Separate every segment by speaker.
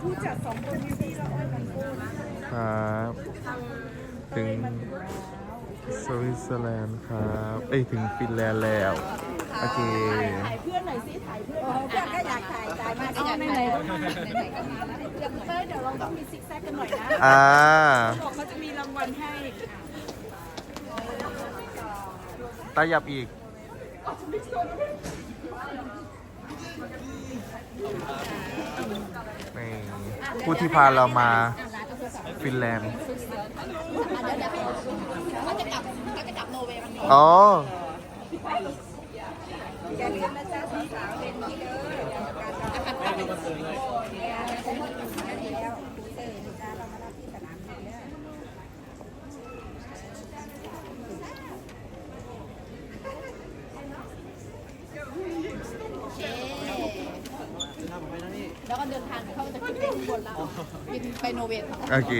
Speaker 1: ผู้จัดสองคนมีพี่และอ้อยมันปูนะครับ
Speaker 2: ถึงสวิตเซอร์แลนด์ครับเอ้ยถึงฟินแลนด์แล้ว โอเค
Speaker 1: ถ่ายเพื่อนหน่อยสิถ่ายเพื่อนเพื่อนก็อยากถ่ายถ่ายมาก็อยากถ่ายไหนๆก็มาแล้วเดี๋ยวเต้ยเดี๋ยวเราต้องมีซิกแซกกันหน่อยนะ
Speaker 2: อ่า
Speaker 1: บอกเขาจะมีรางวัลให้
Speaker 2: ตายับอีก นี่ผู้ที่พาเรามาฟินแลนด์
Speaker 3: เขาจะกลับเขาจะกลับโนเวย์วันนี้
Speaker 2: อ๋อ
Speaker 1: อย่าลืมนะจ๊ะสาวๆเห็นที่เด้อการกล้วเต้ยจ้าเรามารับที่สนามบินแล้ว
Speaker 3: โอเคแล้วก็เดินทางเขาจะขึ้นไปข้างบนแล้ วบินไปโนเวย์
Speaker 2: โอเค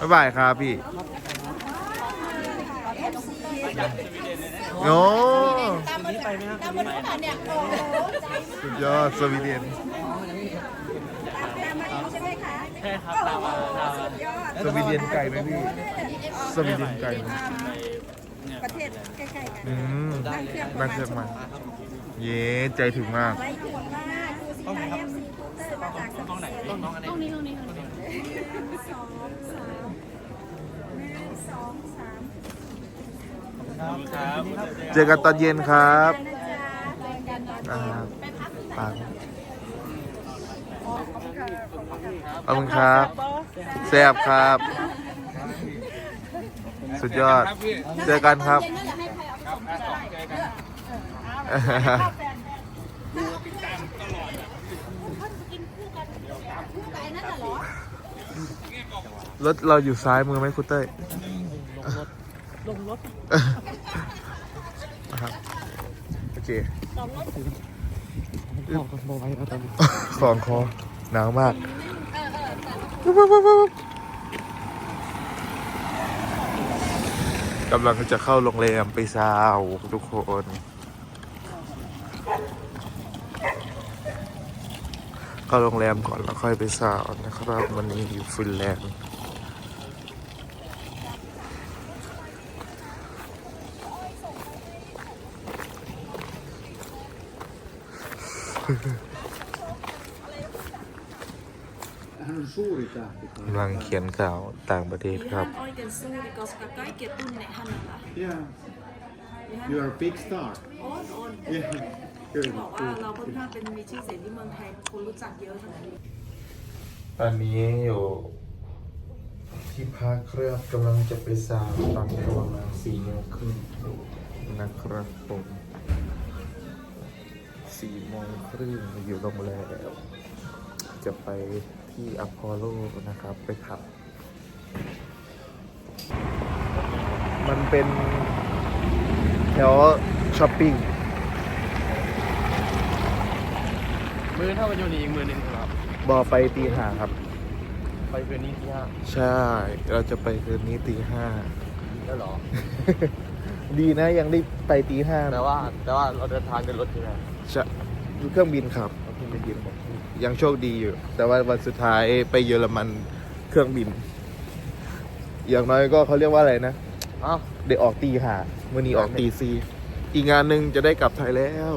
Speaker 2: บ๊ายบายครับพี่โอ้
Speaker 3: ตามมาไปไหมครับตามมาขนาดเนี่ยโอ้โหใจ
Speaker 2: สุดยอดสวีเดน
Speaker 1: ตามมาอีกใช่ไหมคะ
Speaker 4: ใช่ครับตามมาตามมา
Speaker 1: ยอด
Speaker 2: สวีเดนไกลไหมพี่สวีเดนไกลไหม
Speaker 1: ประเทศใกล้ๆกัน
Speaker 2: อืม
Speaker 1: นั่งเครื่องประ
Speaker 2: นั่ง
Speaker 1: มาณ
Speaker 2: เครื่อง
Speaker 1: ชั่วโม
Speaker 2: มางเย้ใจถึงมาก
Speaker 1: ไว้ทั้งหมดมากดูสิคะเอฟซีคูเตอร์ มาจากส
Speaker 4: ต้องไหน
Speaker 1: วีเด
Speaker 4: ต้องน้องอันไหน
Speaker 3: ตรงนี้ตรงนี้ตรงนี้
Speaker 1: สองสามหนึ่งสองสาม
Speaker 4: ครับ
Speaker 2: เจอกันตอนเย็นครับ
Speaker 1: นะจ๊ะเจอกันนะ
Speaker 2: อ่า
Speaker 3: ไปพักที่ไหน
Speaker 2: ปัง
Speaker 1: ขอบคุณค่ะขอบคุณค่ะ
Speaker 2: ขอบคุณครับแซ่บครับ สุดยอด เจอกันครับ
Speaker 3: เย็นนั่นแหละให้ใครเอาไปส่งก็ได้คู่กับไอ้นั่นน่ะเหรอ
Speaker 2: รถเราอยู่ซ้ายมือไหมคุณเต้ย
Speaker 4: ลงรถ
Speaker 2: นะครับโอเค
Speaker 4: บอกกันบอกไว้ครับตอนนี้
Speaker 2: ของคอหนาวมากกำลังจะเข้าโรงแรมไปซาวทุกคนเข้าโรงแรมก่อนแล้วค่อยไปซาวนะครับวันนี้อยู่ฟินแลนด์ กำลังเขียนข่าวต่างประเทศครับ
Speaker 1: oikein suuri, koska kaikki ei tunne hänellä.
Speaker 5: Yeah. You are a big star.
Speaker 1: โอนโอน
Speaker 5: Yeah. Good.
Speaker 1: บอกว่าเราค่อนข้างเป็นมีชื่อเสียงที่เมืองไทยคนรู้จักเยอะขนาดนี้
Speaker 2: ตอนนี้อยู่ที่พักครับกำลังจะไปสาวตอนนี้ประมาณสี่โมงครึ่งนะครับผม สี่โมงครึ่งอยู่โรงแรมจะไปที่อพอลโลนะครับ ไปขับ มันเป็นแถวช้อปปิ้ง
Speaker 4: มือเท่ากันอยู่นี่อีกมือหนึ่งครับ
Speaker 2: บอไปตีห้าครับ
Speaker 4: ไปคืนนี้ที่ห้า
Speaker 2: ใช่ เราจะไปคืนนี้ตีห้า
Speaker 4: แล้วเหรอ
Speaker 2: ดีนะยังได้ไปตีห้า
Speaker 4: แต่ว่า แต่ว่าเราเดินทางด้วยรถใช่ไหม
Speaker 2: จะเครื่องบินครับเครื่องบินยังโชคดีอยู่ แต่ว่าวันสุดท้ายไปเยอรมันเครื่องบิน อย่างน้อยก็เขาเรียกว่าอะไรนะ
Speaker 4: อ้าว
Speaker 2: ได้ออกตีห้าวันนี้ออกตีซีอีกงานหนึ่งจะได้กลับไทยแล้ว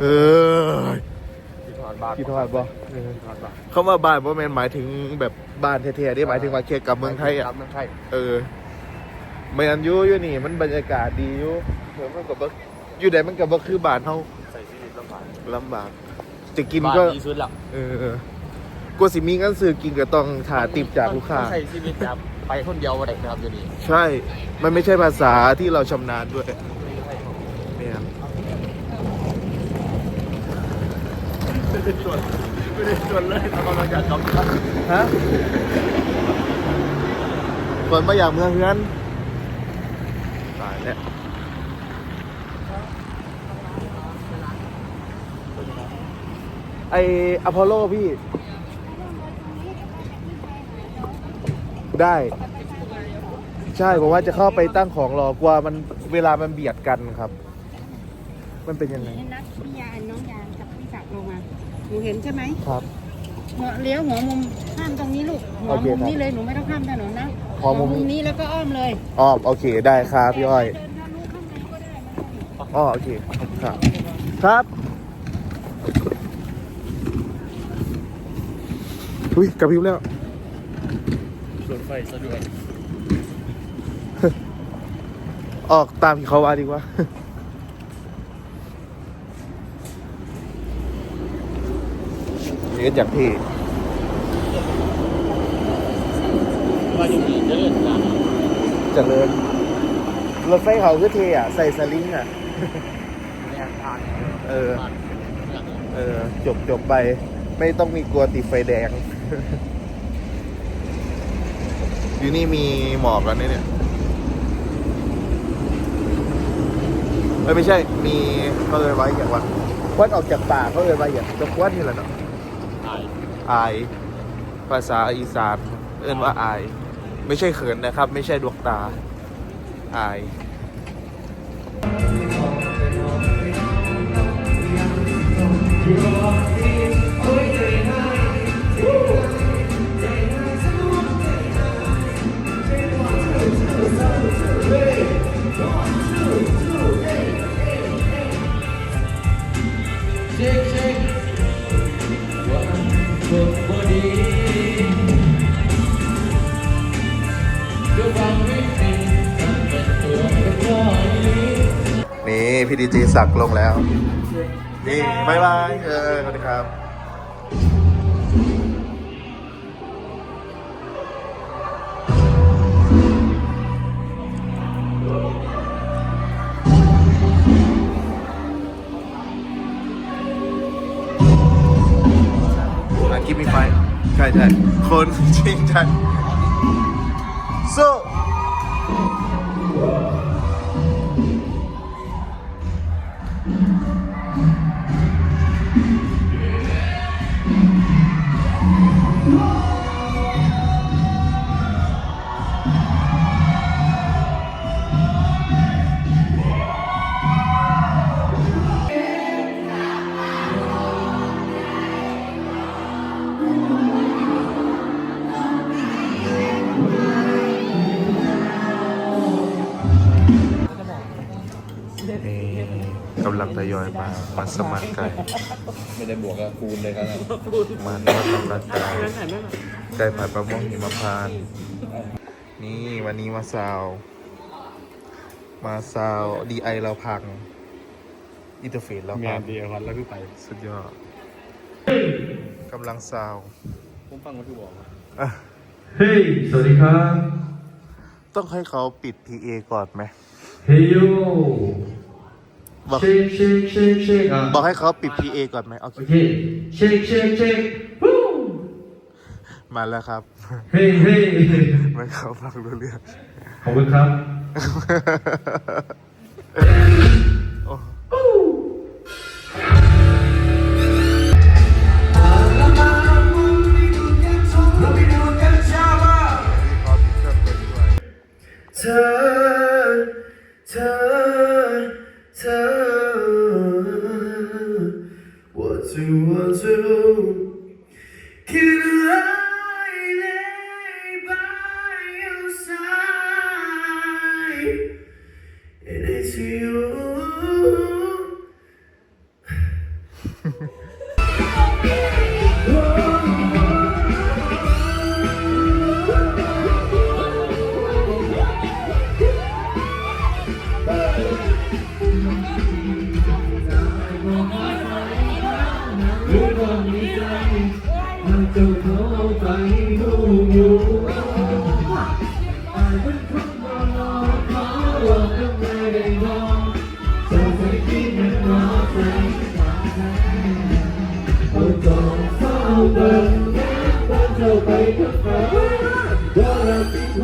Speaker 2: เออ
Speaker 4: ที่ทอดบ้าน
Speaker 2: คิดทอดบ่
Speaker 4: ที่ทอดบ้าน
Speaker 2: เขาว่าบ้านว่าแมนหมายถึงแบบบ้านแท้ๆได้หมายถึงว่าแค่กลับเมืองไทยอะ
Speaker 4: กลับเมืองไทย
Speaker 2: เออ ไม่อันอยูอยู่นี่ มันบรรยากาศดีอยู่เหมือนมันกับบ่อยู่ไหนมันกับบ่คือบ้านเฮา
Speaker 4: ใส่ชีวิตลำบาก
Speaker 2: ลำบากจะกิน
Speaker 4: บ้าน
Speaker 2: ก็
Speaker 4: ดีสุดละ
Speaker 2: เออกว่าสิมีเงินซื้อกินก็ต้องถ่าติบจากลูกค้า
Speaker 4: ใส่ชีวิตแบบไปคนเดียววันเด็กนะครับอยู่นี่
Speaker 2: ใช่ มันไม่ใช่ภาษาที่เราชำนาญด้วยเนี่ย
Speaker 4: ไม่ได้ชวนไม่ได้ชวนเลยเรากำลังจะจบ
Speaker 2: ฮะส่วนมาอย่างเมืองเฮือน ตายแล้วไออพอลโลพี่ ได้ ใช่ผมว่าจะเข้าไปตั้งของรอกลัว่ามันเวลามันเบียดกันครับ มันเป็นยังไง
Speaker 1: นัดพี่ยาน้องยางกับพี่ศักดิ์ลงมาหนูเห็นใช่ไหม
Speaker 2: ครับ
Speaker 3: หัวเลี้ยวหัวมุมข้ามตรงนี้ลูกหัว
Speaker 2: โอเค
Speaker 3: มุม
Speaker 2: ครับ
Speaker 3: นี้เลยหนูไม่ต้องข้ามถนนนะ
Speaker 2: หัวมุม
Speaker 3: นี้แล้วก็อ้อมเลย
Speaker 2: อ้อมโอเคได้ครับพี่อ้อย
Speaker 3: เดินทะลุข้างในก็ได้ไม่ต้อง
Speaker 2: อ๋อโอเคครับ ครับอุ้ยกระพริบแล้ว
Speaker 4: รถไฟสะดวก
Speaker 2: ออกตามที่เขาว่าดีกว่า นี่ก็จากพี่
Speaker 4: ว่าอยู่นี่เจริญกว่า
Speaker 2: เจริญรถไฟเขาคือเทอะ ใส่สลิงอะ
Speaker 4: แรงทาง
Speaker 2: เออ เออ จบจบไป ไม่ต้องมีกลัวติดไฟแดง อยู่นี่มีหมอกกันเนี่ยเอ้ยไม่ใช่ มีเขาเลยไว้อย่างว่าควันออกจากป่าเขาเลยไว้อย่างจะควันนี่แหละเนาะ
Speaker 4: ถ่าย
Speaker 2: อาย ภาษาอีสานเอิ้นว่าอาย ไม่ใช่เขินนะครับ ไม่ใช่ดวงตาอาย พี่ดีเจสักลงแล้วนี่บายบายเออสวัสดีครับอะกิฟมีไฟใช่ใช่คนจริงจังสู้ำลังทยอยมามาสมัครไก่
Speaker 4: ไม่ได้บวกกับคูณเลยครับ
Speaker 2: มาทอดกำลังกายไก่ผัดปลาม่วงหิมพานต์นี่วันนี้มาซาว มาซาวดีไอเราพังอินเทอร์เฟซเรา
Speaker 4: แม
Speaker 2: พั
Speaker 4: น
Speaker 2: ง
Speaker 4: เดียวกันแล้วคือไป
Speaker 2: สุดยอดกำลังซาว
Speaker 4: ผมฟังมาคือบอกว่า
Speaker 2: อะ
Speaker 6: เฮ้ย สวัสดีครับ
Speaker 2: ต้องให้เขาปิด PA ก่อนไหม
Speaker 6: เฮ้ยโย
Speaker 2: บอก
Speaker 6: เชคเชคเชคเชคอะ
Speaker 2: บอกให้เขาปิด PA ก่อนไหมโอเค
Speaker 6: โอเคเชคเชคเชควู้
Speaker 2: มาแล้วครับ
Speaker 6: เฮ้ยเฮ้ย
Speaker 2: ไม่เขาฟังรู้เรื่อง
Speaker 6: ขอบคุณครับ What do what do Can I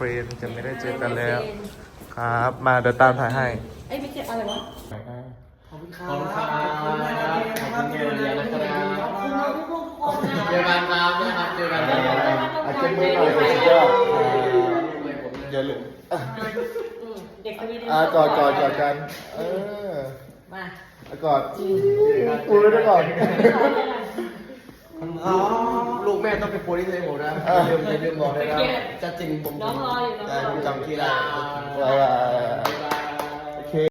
Speaker 2: my friend จะไม่ได้เจอกันแล้ว ครับ มาเดี๋ยวตามถ่ายให้
Speaker 3: ไอ้ไม่เจ็บอะไรวะ
Speaker 4: ขอบคุณครับขอบคุณเงินเรียนนะครับเจอกันครับนะครับเจอกันครับอาจารย์มือหน่อยสุดยอดอย่าลืม
Speaker 3: เด็กคนนี้
Speaker 4: อ่ากอดกอดกอดกันเออ
Speaker 3: มา
Speaker 4: อะกอดกูด้วยก่อน ลูกแม่ต้องเป็นโปรดิวเซอร์ผมนะอย่าลืมอย่าลืมบอกเลยนะจะจริงผม
Speaker 3: น้องรออยู่น้องรออยู่
Speaker 4: ผมจำที่ได้